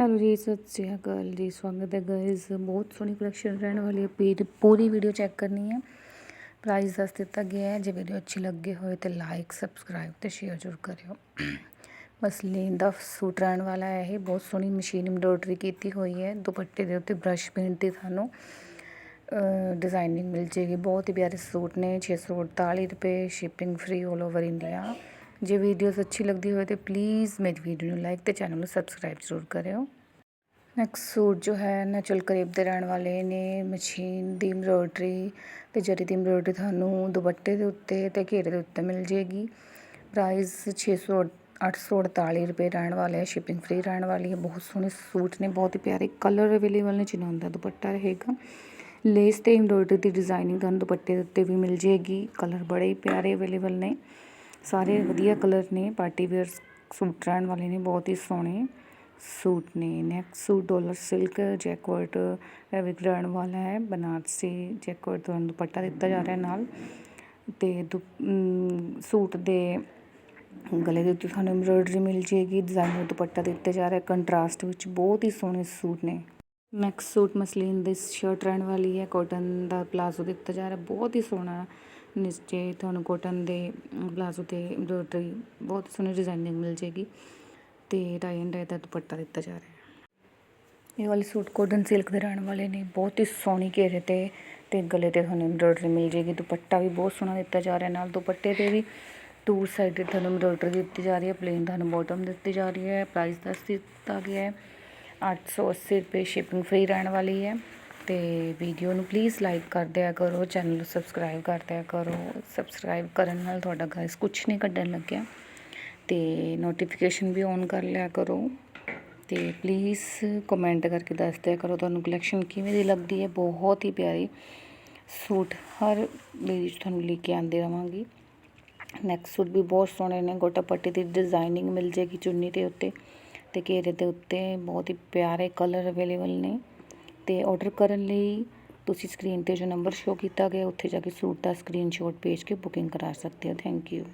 Hello ਜੀ, ਸਤਿ ਸ਼੍ਰੀ ਅਕਾਲ ਜੀ, ਸਵਾਗਤ ਹੈ ਗਾਇਜ਼ ਬਹੁਤ ਸੋਹਣੀ ਕਲੈਕਸ਼ਨ ਰਹਿਣ ਵਾਲੀ ਹੈ ਪੀ- ਪੂਰੀ ਵੀਡੀਓ ਚੈੱਕ ਕਰਨੀ ਹੈ। ਪ੍ਰਾਈਸ ਦੱਸ ਦਿੱਤਾ ਗਿਆ ਹੈ, ਜੇ ਵੀਡੀਓ ਅੱਛੀ ਲੱਗੇ ਹੋਏ ਤੇ ਲਾਈਕ ਸਬਸਕ੍ਰਾਈਬ ਤੇ ਸ਼ੇਅਰ ਜ਼ਰੂਰ ਕਰਿਓ। ਬਸ ਲੇਨ ਦਾ ਸੂਟ ਰਹਿਣ ਵਾਲਾ ਹੈ ਇਹ, ਬਹੁਤ ਸੋਹਣੀ ਮਸ਼ੀਨ ਐਮਬ੍ਰੋਇਡਰੀ ਕੀਤੀ ਹੋਈ ਹੈ। ਦੁਪੱਟੇ ਦੇ ਉੱਤੇ ਬ੍ਰਸ਼ ਪੇਂਟ ਦੀ ਤੁਹਾਨੂੰ ਡਿਜ਼ਾਈਨਿੰਗ ਮਿਲ ਜੇਗੀ ਬਹੁਤ ਹੀ ਪਿਆਰੇ ਸੂਟ ਨੇ 648 ਰੁਪਏ ਸ਼ਿਪਿੰਗ ਫ੍ਰੀ 올 ਓਵਰ ਇੰਡੀਆ ਜੇ ਵੀਡੀਓਜ਼ ਅੱਛੀ ਲੱਗਦੀ ਹੋਵੇ ਤੇ ਪਲੀਜ਼ ਮੇਰੀ ਵੀਡੀਓ ਨੂੰ ਲਾਈਕ ਤੇ ਚੈਨਲ ਨੂੰ ਸਬਸਕ੍ਰਾਈਬ ਜ਼ਰੂਰ ਕਰਿਓ। ਨੈਕਸਟ ਸੂਟ ਜੋ ਹੈ ਨੈਚੁਰਲ ਕਰੇਬ ਦੇ ਰਹਿਣ ਵਾਲੇ ਨੇ ਮਸ਼ੀਨ ਦੀ ਐਮਬ੍ਰੋਇਡਰੀ ਤੇ ਜਰੀ ਦੀ ਐਮਬ੍ਰੋਇਡਰੀ ਤੁਹਾਨੂੰ ਦੁਪੱਟੇ ਦੇ ਉੱਤੇ ਤੇ ਘੇਰੇ ਦੇ ਉੱਤੇ ਮਿਲ ਜੇਗੀ ਪ੍ਰਾਈਸ 600 848 ਰੁਪਏ ਰਹਿਣ ਵਾਲੇ ਹੈ ਸ਼ਿਪਿੰਗ ਫ੍ਰੀ ਰਹਿਣ ਵਾਲੀ ਹੈ ਬਹੁਤ ਸੋਹਣੇ ਸੂਟ ਨੇ, ਬਹੁਤ ਹੀ ਪਿਆਰੇ ਕਲਰ ਅਵੇਲੇਬਲ ਨੇ, ਜਿਨ੍ਹਾਂ ਦਾ ਦੁਪੱਟਾ ਰਹੇਗਾ। ਲੇਸ ਤੇ ਐਮਬ੍ਰੋਇਡਰੀ ਦੀ ਡਿਜ਼ਾਈਨਿੰਗ ਤੁਹਾਨੂੰ ਦੁਪੱਟੇ ਦੇ ਉੱਤੇ ਵੀ ਮਿਲ ਜੇਗੀ ਕਲਰ ਬੜੇ ਹੀ ਪਿਆਰੇ ਅਵੇਲੇਬਲ ਨੇ। ਸਾਰੇ ਵਧੀਆ ਕਲਰ ਨੇ ਪਾਰਟੀ ਵੇਅਰ ਸੂਟ ਰਹਿਣ ਵਾਲੇ ਨੇ, ਬਹੁਤ ਹੀ ਸੋਹਣੇ ਸੂਟ ਨੇ ਨੈਕਸਟ ਸੂਟ ਡਾਲਰ ਸਿਲਕ ਜੈਕਵਰਟ ਫੈਬਰਿਕ ਰਹਿਣ ਵਾਲਾ ਹੈ, ਬਨਾਰਸੀ ਜੈਕਵਰਟ ਤੁਹਾਨੂੰ ਦੁਪੱਟਾ ਦਿੱਤਾ ਜਾ ਰਿਹਾ ਨਾਲ ਤੇ ਦੁ- ਸੂਟ ਦੇ ਗਲੇ ਦੇ ਉੱਤੇ ਤੁਹਾਨੂੰ ਐਮਬ੍ਰੋਇਡਰੀ ਮਿਲ ਜੇਗੀ ਡਿਜ਼ਾਈਨਰ ਦੁਪੱਟਾ ਦਿੱਤਾ ਜਾ ਰਿਹਾ ਕੰਟਰਾਸਟ ਵਿੱਚ ਬਹੁਤ ਹੀ ਸੋਹਣੇ ਸੂਟ ਨੇ। ਨੈਕਸਟ ਸੂਟ ਮਸਲੀਨ ਦੀ ਸ਼ਰਟ ਰਹਿਣ ਵਾਲੀ ਹੈ ਕਾਟਨ ਦਾ ਪਲਾਜ਼ੋ ਦਿੱਤਾ ਜਾ ਰਿਹਾ, ਬਹੁਤ ਹੀ ਸੋਹਣਾ ਨੀਚੇ ਤੁਹਾਨੂੰ ਕੋਟਨ ਦੇ ਪਲਾਜ਼ੋ ਤੇ ਐਮਬ੍ਰੋਇਡਰੀ ਬਹੁਤ ਸੋਹਣੀ ਡਿਜ਼ਾਈਨਿੰਗ ਮਿਲ ਜੇਗੀ ਤੇ ਟਾਈ ਐਂਡ ਡਾਈ ਦਾ ਦੁਪੱਟਾ ਦਿੱਤਾ ਜਾ ਰਿਹਾ ਹੈ। ਇਹ ਵਾਲੇ ਸੂਟ ਕੋਟਨ ਸਿਲਕ ਦੇ ਰਹਿਣ ਵਾਲੇ ਨੇ, ਬਹੁਤ ਹੀ ਸੋਹਣੀ ਘੇਰੇ ਤੇ ਤੇ ਗਲੇ ਤੇ ਤੁਹਾਨੂੰ ਐਮਬ੍ਰੋਇਡਰੀ ਮਿਲ ਜੇਗੀ ਦੁਪੱਟਾ ਵੀ ਬਹੁਤ ਸੋਹਣਾ ਦਿੱਤਾ ਜਾ ਰਿਹਾ, ਨਾਲ ਦੁਪੱਟੇ ਤੇ ਵੀ ਟੂ ਸਾਈਡਡ ਤੁਹਾਨੂੰ ਐਮਬ੍ਰੋਇਡਰੀ ਦਿੱਤੀ ਜਾ ਰਹੀ ਹੈ ਪਲੇਨ ਤੁਹਾਨੂੰ ਬਾਟਮ ਦਿੱਤੀ ਜਾ ਰਹੀ ਹੈ ਪ੍ਰਾਈਸ ਦੱਸ ਦਿੱਤਾ ਗਿਆ ਹੈ। 880 ਰੁਪਏ ਸ਼ਿਪਿੰਗ ਫ੍ਰੀ ਰਹਿਣ ਵਾਲੀ ਹੈ। ਅਤੇ ਵੀਡੀਓ ਨੂੰ ਪਲੀਜ਼ ਲਾਈਕ ਕਰ ਦਿਆ ਕਰੋ ਚੈਨਲ ਨੂੰ ਸਬਸਕ੍ਰਾਈਬ ਕਰ ਦਿਆ ਕਰੋ। ਸਬਸਕ੍ਰਾਈਬ ਕਰਨ ਨਾਲ ਤੁਹਾਡਾ ਗਾਇਸ ਕੁਝ ਨਹੀਂ ਕੱਢਣ ਲੱਗਿਆ। ਅਤੇ ਨੋਟੀਫਿਕੇਸ਼ਨ ਵੀ ਔਨ ਕਰ ਲਿਆ ਕਰੋ। ਤੇ ਪਲੀਜ਼ ਕਮੈਂਟ ਕਰਕੇ ਦੱਸ ਦਿਆ ਕਰੋ ਤੁਹਾਨੂੰ ਕਲੈਕਸ਼ਨ ਕਿਵੇਂ ਦੀ ਲੱਗਦੀ ਹੈ। ਬਹੁਤ ਹੀ ਪਿਆਰੀ ਸੂਟ ਹਰ ਵੀਡੀਓ ਤੁਹਾਨੂੰ ਲੈ ਕੇ ਆਉਂਦੀ ਰਵਾਂਗੀ। ਨੈਕਸਟ ਸੂਟ ਵੀ ਬਹੁਤ ਸੋਹਣੇ ਨੇ। ਗੋਟਾ ਪੱਟੀ ਦੀ ਡਿਜ਼ਾਈਨਿੰਗ ਮਿਲ ਜੇਗੀ ਚੁੰਨੀ ਦੇ ਉੱਤੇ ਤੇ ਘੇਰੇ ਦੇ ਉੱਤੇ। ਬਹੁਤ ਹੀ ਪਿਆਰੇ ਕਲਰ ਅਵੇਲੇਬਲ ਨੇ। ਅਤੇ ਔਡਰ ਕਰਨ ਲਈ ਤੁਸੀਂ ਸਕਰੀਨ ਤੇ ਜੋ ਨੰਬਰ ਸ਼ੋ ਕੀਤਾ ਗਿਆ, ਉੱਥੇ ਜਾ ਕੇ ਸੂਟ ਦਾ ਸਕਰੀਨਸ਼ਾਟ ਭੇਜ ਕੇ ਬੁਕਿੰਗ ਕਰਾ ਸਕਦੇ ਹੋ। Thank you